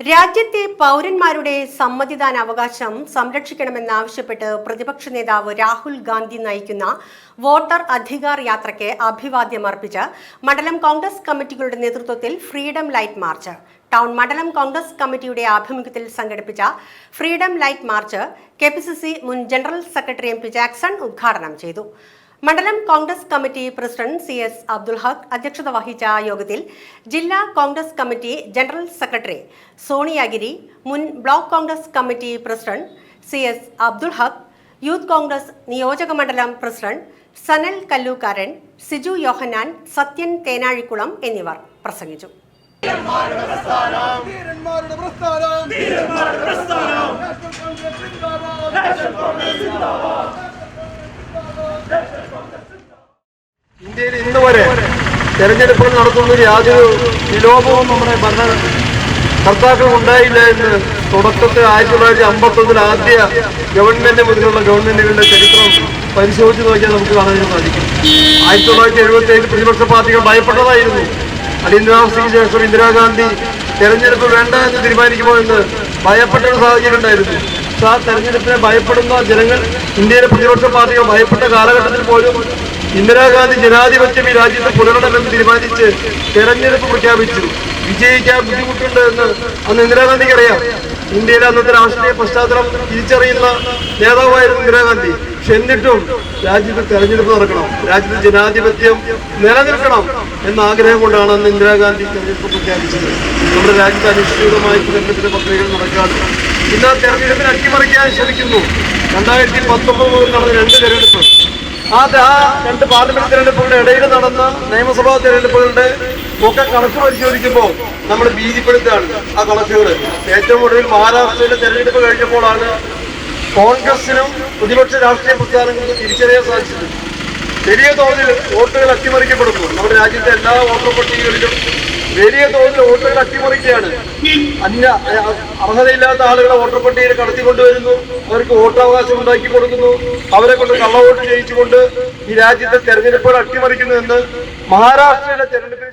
രാജ്യത്തെ പൗരന്മാരുടെ സമ്മതിദാനാവകാശം സംരക്ഷിക്കണമെന്നാവശ്യപ്പെട്ട് പ്രതിപക്ഷ നേതാവ് രാഹുൽ ഗാന്ധി നയിക്കുന്ന വോട്ടർ അധികാർ യാത്രയ്ക്ക് അഭിവാദ്യം അർപ്പിച്ച് മണ്ഡലം കോൺഗ്രസ് കമ്മിറ്റികളുടെ നേതൃത്വത്തിൽ ഫ്രീഡം ലൈറ്റ് മാർച്ച്. ടൗൺ മണ്ഡലം കോൺഗ്രസ് കമ്മിറ്റിയുടെ ആഭിമുഖ്യത്തിൽ സംഘടിപ്പിച്ച ഫ്രീഡം ലൈറ്റ് മാർച്ച് കെ മുൻ general secretary M P Jackson ഉദ്ഘാടനം ചെയ്തു. മണ്ഡലം Congress committee president C S Abdul Haq അധ്യക്ഷത വഹിച്ച യോഗത്തിൽ ജില്ലാ Congress committee general secretary Soniyagiri മുൻ block Congress committee president C S Abdul Haq youth Congress നിയോജക മണ്ഡലം പ്രസിഡന്റ് സനൽ കല്ലൂക്കാരൻ സിജു യോഹനാൻ സത്യൻ തേനാഴിക്കുളം എന്നിവർ പ്രസംഗിച്ചു. പ്രസ്ഥാനം. വരെ തെരഞ്ഞെടുപ്പുകൾ നടത്തുന്നതിൽ യാതൊരു വിലോപവും നമ്മുടെ ഭരണ കർത്താക്കൾ ഉണ്ടായില്ല എന്ന് തുടക്കത്തിൽ ആയിരത്തി തൊള്ളായിരത്തി അമ്പത്തൊന്നിൽ ആദ്യ ഗവൺമെന്റ് മുതലുള്ള ഗവൺമെന്റുകളുടെ ചരിത്രം പരിശോധിച്ച് നോക്കിയാൽ നമുക്ക് കാണാൻ സാധിക്കും. ആയിരത്തി തൊള്ളായിരത്തി എഴുപത്തി ഏഴ് പ്രതിപക്ഷ പാർട്ടികൾ ഭയപ്പെട്ടതായിരുന്നു. അടിയന്തരാവസ്ഥയ്ക്ക് ശേഷം ഇന്ദിരാഗാന്ധി തെരഞ്ഞെടുപ്പ് വേണ്ട എന്ന് തീരുമാനിക്കുമോ എന്ന് ഭയപ്പെട്ട ഒരു സാഹചര്യം ഉണ്ടായിരുന്നു. ആ തെരഞ്ഞെടുപ്പിനെ ഭയപ്പെടുന്ന ജനങ്ങൾ ഇന്ത്യയിലെ പ്രതിപക്ഷ പാർട്ടികൾ ഭയപ്പെട്ട കാലഘട്ടത്തിൽ പോലും ഇന്ദിരാഗാന്ധി ജനാധിപത്യം ഈ രാജ്യത്ത് പുലരണമെന്ന് തീരുമാനിച്ച് തെരഞ്ഞെടുപ്പ് പ്രഖ്യാപിച്ചു. വിജയിക്കാൻ ബുദ്ധിമുട്ടുണ്ട് എന്ന് അന്ന് ഇന്ദിരാഗാന്ധിക്ക് അറിയാം. ഇന്ത്യയിലെ അന്നത്തെ രാഷ്ട്രീയ പശ്ചാത്തലം തിരിച്ചറിയുന്ന നേതാവായിരുന്നു ഇന്ദിരാഗാന്ധി. പക്ഷെ എന്നിട്ടും രാജ്യത്ത് തെരഞ്ഞെടുപ്പ് നടക്കണം. രാജ്യത്ത് ജനാധിപത്യം നിലനിൽക്കണം എന്ന ആഗ്രഹം കൊണ്ടാണ് അന്ന് ഇന്ദിരാഗാന്ധി തെരഞ്ഞെടുപ്പ് പ്രഖ്യാപിച്ചത്. നമ്മുടെ രാജ്യത്ത് അനിശ്ചിതമായി തെരഞ്ഞെടുപ്പിന്റെ പത്രികകൾ നടക്കാതെ ഇന്ന് ആ തെരഞ്ഞെടുപ്പിനെ അട്ടിമറിക്കാൻ ശ്രമിക്കുന്നു. രണ്ടായിരത്തി പത്തൊമ്പത് മുതൽ നടന്ന രണ്ട് തെരഞ്ഞെടുപ്പ്. ആ ത- ആ രണ്ട് പാർലമെന്റ് തെരഞ്ഞെടുപ്പുകളുടെ ഇടയിൽ നടന്ന നിയമസഭാ തെരഞ്ഞെടുപ്പുകളുടെ ഒക്കെ കണക്ക് പരിശോധിക്കുമ്പോൾ നമ്മൾ ഭീതിപ്പെടുത്തുകയാണ് ആ കണക്കുകൾ. ഏറ്റവും ഒടുവിൽ മഹാരാഷ്ട്രയിലെ തെരഞ്ഞെടുപ്പ് കഴിഞ്ഞപ്പോഴാണ് കോൺഗ്രസിനും പ്രതിപക്ഷ രാഷ്ട്രീയ പ്രസ്ഥാനങ്ങൾക്കും തിരിച്ചറിയാൻ സാധിച്ചത്. ചെറിയ തോതിൽ വോട്ടുകൾ അട്ടിമറിക്കപ്പെടുന്നു നമ്മുടെ രാജ്യത്തെ എല്ലാ വോട്ടർ പട്ടികകളിലും വലിയ തോതിൽ വോട്ടുകൾ അട്ടിമറിക്കുകയാണ് അന്യ അർഹതയില്ലാത്ത ആളുകളെ വോട്ടർ പട്ടികയിൽ കടത്തിക്കൊണ്ടുവരുന്നു. അവർക്ക് വോട്ടവകാശം ഉണ്ടാക്കി കൊടുക്കുന്നു. അവരെ കൊണ്ട് കള്ളവോട്ട് ചെയ്യിച്ചുകൊണ്ട് ഈ രാജ്യത്തെ തെരഞ്ഞെടുപ്പുകൾ അട്ടിമറിക്കുന്നു എന്ന് മഹാരാഷ്ട്രയിലെ തെരഞ്ഞെടുപ്പ്